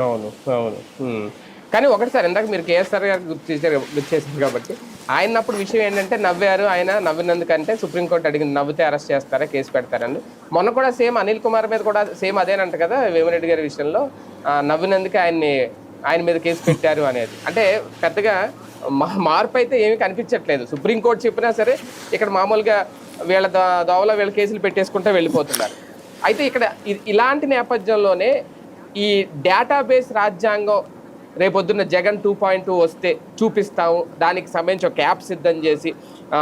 అవును అవును. కానీ ఒకటి సార్ ఇందాక మీరు కేఎస్ఆర్ గారు గుర్తు చేశారు గుర్తు చేశారు కాబట్టి ఆయన అప్పుడు విషయం ఏంటంటే నవ్వారు. ఆయన నవ్వినందుకంటే సుప్రీంకోర్టు అడిగింది నవ్వితే అరెస్ట్ చేస్తారా కేసు పెడతారని. మొన్న కూడా సేమ్ అనిల్ కుమార్ మీద కూడా సేమ్ అదేనంట కదా వేమిరెడ్డి గారి విషయంలో. నవ్వినందుకే ఆయన్ని ఆయన మీద కేసు పెట్టారు అనేది. అంటే పెద్దగా మార్పు అయితే ఏమీ కనిపించట్లేదు. సుప్రీంకోర్టు చెప్పినా సరే ఇక్కడ మామూలుగా వీళ్ళ దోవలో వీళ్ళ కేసులు పెట్టేసుకుంటే వెళ్ళిపోతున్నారు. అయితే ఇక్కడ ఇ- ఇలాంటి నేపథ్యంలోనే ఈ డేటాబేస్ రాజ్యాంగం రేపొద్దున్న జగన్ టూ పాయింట్ టూ వస్తే చూపిస్తాము. దానికి సంబంధించి ఒక యాప్ సిద్ధం చేసి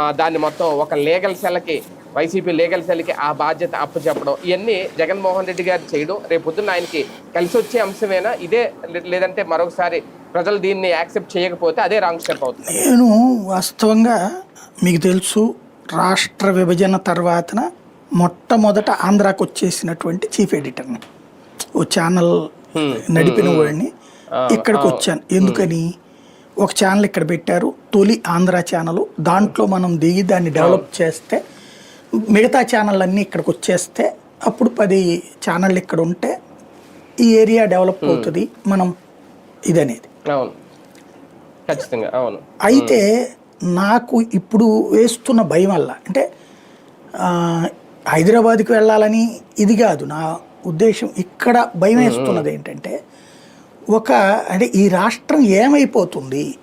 దాన్ని మొత్తం ఒక లీగల్ సెల్కి వైసీపీ లీగల్ సెల్కి ఆ బాధ్యత అప్పచెప్పడం. ఇవన్నీ జగన్మోహన్ రెడ్డి గారు చేయడం. రేపొద్దున్న ఆయనకి కలిసి వచ్చే అంశమేనా? ఇదే లే- లేదంటే మరొకసారి ప్రజలు దీన్ని యాక్సెప్ట్ చేయకపోతే అదే రాంగ్ స్టెప్ అవుతుంది. నేను వాస్తవంగా మీకు తెలుసు రాష్ట్ర విభజన తర్వాతన మొట్టమొదట ఆంధ్రాకు వచ్చేసినటువంటి చీఫ్ ఎడిటర్ని. ఓ ఛానల్ నడిపిన వాడిని ఇక్కడికి వచ్చాను. ఎందుకని? ఒక ఛానల్ ఇక్కడ పెట్టారు తొలి ఆంధ్ర ఛానల్. దాంట్లో మనం దిగి దాన్ని డెవలప్ చేస్తే మిగతా ఛానల్ అన్నీ ఇక్కడికి వచ్చేస్తే అప్పుడు పది ఛానళ్ళు ఇక్కడ ఉంటే ఈ ఏరియా డెవలప్ అవుతుంది మనం ఇదనేది. ఖచ్చితంగా అవును. అయితే నాకు ఇప్పుడు వేస్తున్న భయం వల్ల అంటే హైదరాబాద్కి వెళ్ళాలని ఇది కాదు. నా ఉద్దేశం ఇక్కడ భయం వేస్తున్నది ఏంటంటే ఒక అంటే ఈ రాష్ట్రం ఏమైపోతుంది?